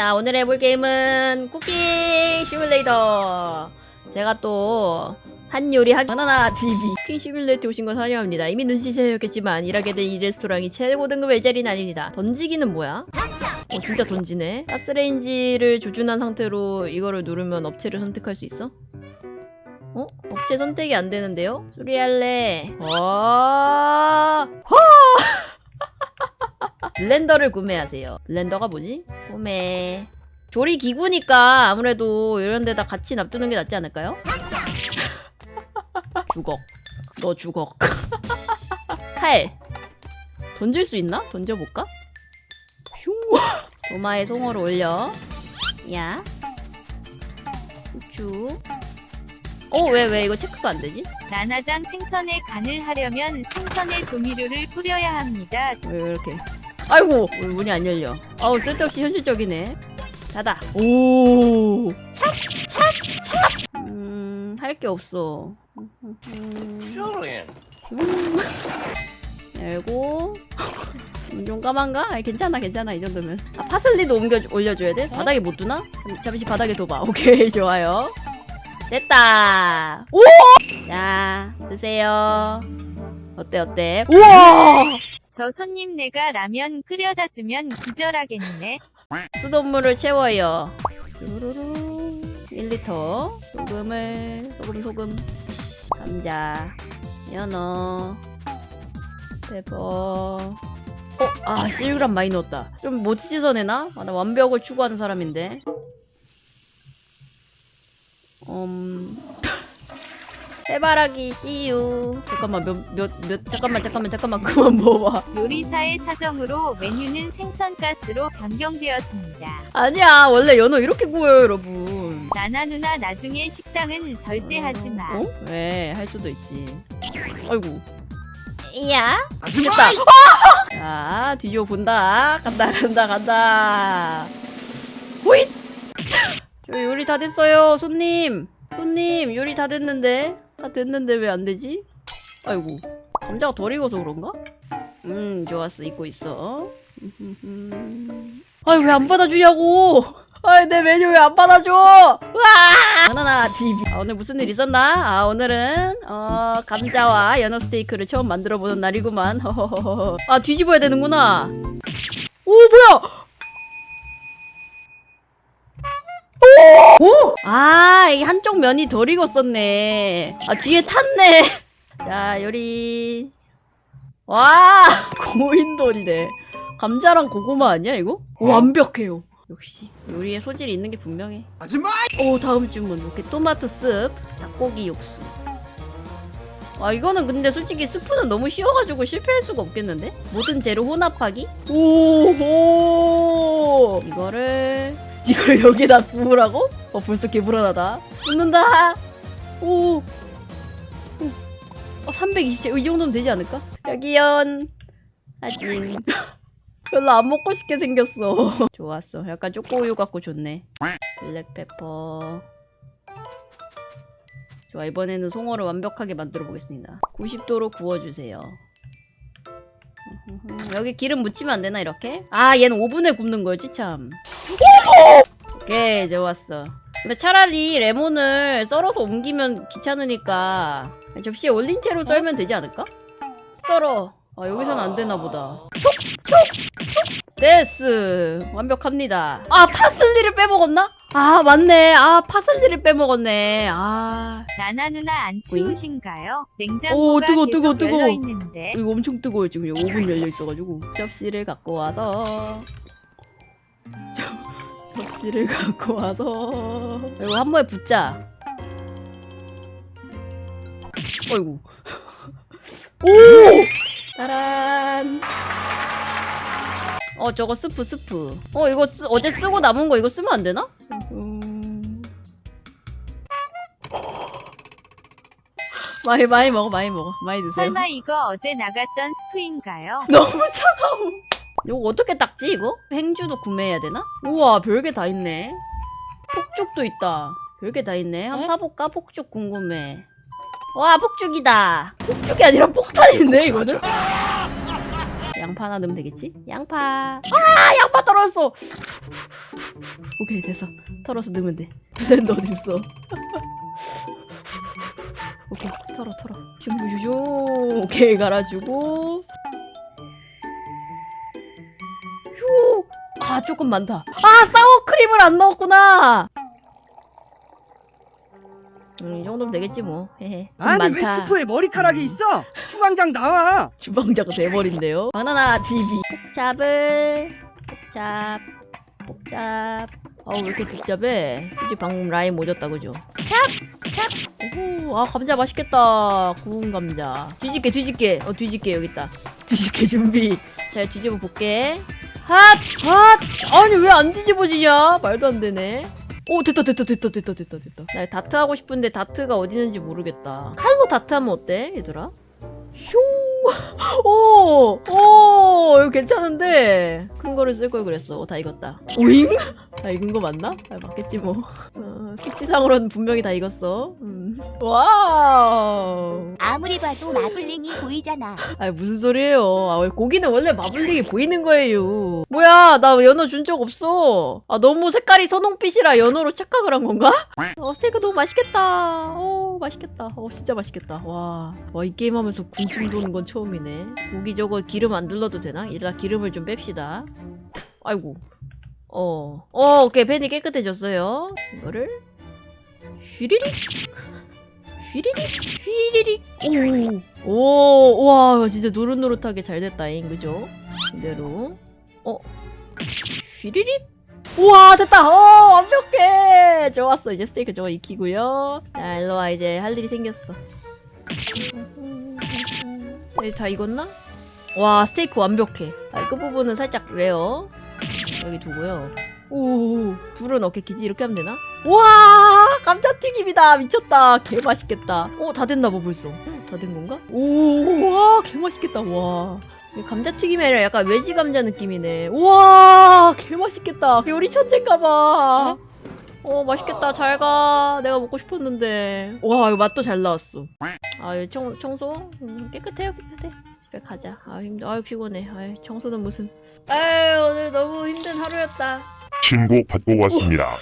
자, 오늘 해볼 게임은 쿠킹 시뮬레이터. 제가 또, 한 요리 하기 바나나 TV 쿠킹 시뮬레이터 오신 걸 환영합니다. 이미 눈치채셨겠지만, 일하게 된 이 레스토랑이 최고 등급의 자리는 아닙니다. 던지기는 뭐야? 어, 진짜 던지네. 가스레인지를 조준한 상태로 이거를 누르면 업체를 선택할 수 있어? 어? 업체 선택이 안 되는데요? 수리할래. 와. 블렌더를 구매하세요. 블렌더가 뭐지? 구매. 조리 기구니까 아무래도 이런 데다 같이 놔두는 게 낫지 않을까요? 죽어. 너 죽어. 칼. 던질 수 있나? 던져볼까? 흉. 도마에 송어를 올려. 야. 후추. 어, 왜, 왜, 이거 체크가 안 되지? 나나장 생선에 간을 하려면 생선에 조미료를 뿌려야 합니다. 왜 이렇게 아이고. 왜 문이 안 열려. 아우 쓸데없이 현실적이네. 닫아. 오 찹 찹 찹 음할 게 없어. 음. 열고. 음, 좀 까만가? 아니, 괜찮아 괜찮아 이 정도면. 아 파슬리도 옮겨 올려줘야 돼? 바닥에 못 두나? 잠- 잠시 바닥에 둬봐. 오케이 좋아요. 됐다. 오! 자 드세요. 어때 어때? 우와 저 손님 내가 라면 끓여다 주면 기절하겠네. 수돗물을 채워요. 뚜루루루. 1리터 소금을 소금 소금 감자 연어 페퍼 어? 아 실그램 많이 넣었다 좀 못 씻어내나? 아, 나 완벽을 추구하는 사람인데 음... 해바라기 씨유 잠깐만 몇 몇 몇 잠깐만 잠깐만 잠깐만 그만 먹어봐 요리사의 사정으로 메뉴는 생선가스로 변경되었습니다. 아니야 원래 연어 이렇게 구워요 여러분 나나 누나 나중에 식당은 절대 하지 마. 어? 왜? 할 수도 있지. 아이고. 야? 마! 됐다. 자, 뒤집어 본다. 간다, 간다, 간다. 호잇! 저 요리 다 됐어요, 손님. 손님, 요리 다 됐는데. 다 됐는데 왜 안 되지? 아이고. 감자가 덜 익어서 그런가? 음, 좋았어. 잊고 있어. 아이, 왜안 받아주냐고! 아이, 내 메뉴 왜 안 받아줘! 으아! 바나나 TV. 아, 오늘 무슨 일 있었나? 아, 오늘은, 어, 감자와 연어 스테이크를 처음 만들어 보는 날이구만. 허허허허. 아, 뒤집어야 되는구나. 오, 뭐야! 오! 오! 아, 이게 한쪽 면이 덜 익었었네. 아, 뒤에 탔네. 자, 요리. 와! 고인돌이네. 감자랑 고구마 아니야, 이거? 오, 완벽해요. 역시 요리에 소질이 있는 게 분명해. 하지 마! 오 다음 주문 이렇게 토마토 습 닭고기 육수 아 이거는 근데 솔직히 스프는 너무 쉬워가지고 실패할 수가 없겠는데 모든 재료 혼합하기 오호 이거를 이걸 여기다 부으라고? 어 벌써 개불안하다. 붓는다! 오! 오. 어, 327, 이 정도면 되지 않을까? 여기연 하진. 별로 안 먹고 싶게 생겼어. 좋았어. 약간 초코우유 같고 좋네. 블랙페퍼. 좋아 이번에는 송어를 완벽하게 만들어 보겠습니다. 90도로 구워주세요 여기 기름 묻히면 안 되나 이렇게? 아 얘는 오븐에 굽는 거지 참. 오케이 좋았어. 근데 차라리 레몬을 썰어서 옮기면 귀찮으니까 접시에 올린 채로 썰면 되지 않을까? 썰어 아 여기서는 안 되나 보다. 촉촉촉. 데스. 완벽합니다. 아 파슬리를 빼먹었나? 아 맞네. 아 파슬리를 빼먹었네. 아. 나나 누나 안? 추우신가요? 오, 냉장고가 뜨거, 계속 뜨거, 뜨거. 열려 있는데. 이거 엄청 뜨거워요 지금. 여기 오븐 열려 있어가지고. 접시를 갖고 와서. 접, 접시를 갖고 와서. 이거 한 번에 붓자. 어이구. 오 짜란 어 저거 스프 스프 어 이거 쓰, 어제 쓰고 남은 거 이거 쓰면 안 되나? 음... 많이 많이 먹어 많이 먹어 많이 드세요 설마 이거 어제 나갔던 스프인가요? 너무 차가워. 이거 어떻게 닦지 이거? 행주도 구매해야 되나? 우와 별게 다 있네. 폭죽도 있다. 별게 다 있네. 한번 사볼까? 폭죽 궁금해. 와 폭죽이다. 폭죽이 아니라 폭탄인데 이거는? 양파 하나 넣으면 되겠지? 양파. 아 양파 떨어졌어. 오케이 됐어. 털어서 넣으면 돼. 블렌더 어디 있어? 오케이 털어 털어. 슝슝슝. 오케이 갈아주고. 휴. 아 조금 많다. 아 사워 크림을 안 넣었구나. 음, 이 정도면 되겠지 뭐. 헤헤. 아니 왜 많다. 스프에 머리카락이 있어? 수광장 나와. 주방장 대머리인데요. 바나나 TV. 복잡을 복잡 복잡. 어우 왜 이렇게 복잡해? 굳이 방금 라임 오졌다 그죠? 찹! 찹! 오호 아 감자 맛있겠다. 구운 감자. 뒤집게 뒤집게. 어 뒤집게 여기 있다. 뒤집게 준비. 잘 뒤집어 볼게. 핫! 핫! 아니 왜 안 뒤집어지냐? 말도 안 되네. 오 됐다 됐다 됐다 됐다 됐다 됐다. 나 다트 하고 싶은데 다트가 어디 있는지 모르겠다. 칼로 다트 하면 어때 얘들아? 슝! 오! 오! 이거 괜찮은데? 큰 거를 쓸 걸 그랬어. 어, 다 익었다. 오잉? 다 익은 거 맞나? 아, 맞겠지 뭐. 어, 수치상으로는 분명히 다 익었어. 음. 와우! 아무리 봐도 마블링이 보이잖아. 아 무슨 소리예요? 아, 왜 고기는 원래 마블링이 보이는 거예요. 뭐야, 나 연어 준 적 없어. 아, 너무 색깔이 선홍빛이라 연어로 착각을 한 건가? 어, 스테이크 너무 맛있겠다. 어, 맛있겠다. 어, 진짜 맛있겠다. 와, 와, 이 게임 하면서 군침 도는 건 처음이네. 고기 저거 기름 안 둘러도 되나? 이러다 기름을 좀 뺍시다. 아이고. 어, 어, 오케이. 팬이 깨끗해졌어요. 이거를. 슈리릭. 휘리릭 휘리릭 오, 오, 와, 진짜 노릇노릇하게 잘 됐다잉, 그죠? 이대로. 어, 휘리릭 우와, 됐다! 어, 완벽해! 좋았어. 이제 스테이크 저거 익히고요. 자, 일로와, 이제 할 일이 생겼어. 여기 다 익었나? 와, 스테이크 완벽해. 아, 끝부분은 살짝 레어. 여기 두고요. 오, 불은 키지? 이렇게 하면 되나? 와 감자튀김이다. 미쳤다. 개 맛있겠다. 어 다 됐나 봐 벌써. 다 된 건가? 오 와 개 맛있겠다. 와. 감자튀김이 아니라 약간 외지 감자 느낌이네. 우와 개 맛있겠다. 요리 천재인가봐. 어 맛있겠다. 잘 가. 내가 먹고 싶었는데. 와 이거 맛도 잘 나왔어. 아 청, 청소 음, 깨끗해요? 깨끗해 집에 가자. 아 힘들 아유 피곤해. 아유 청소는 무슨. 아유 오늘 너무 힘든 하루였다. 신고 받고 왔습니다.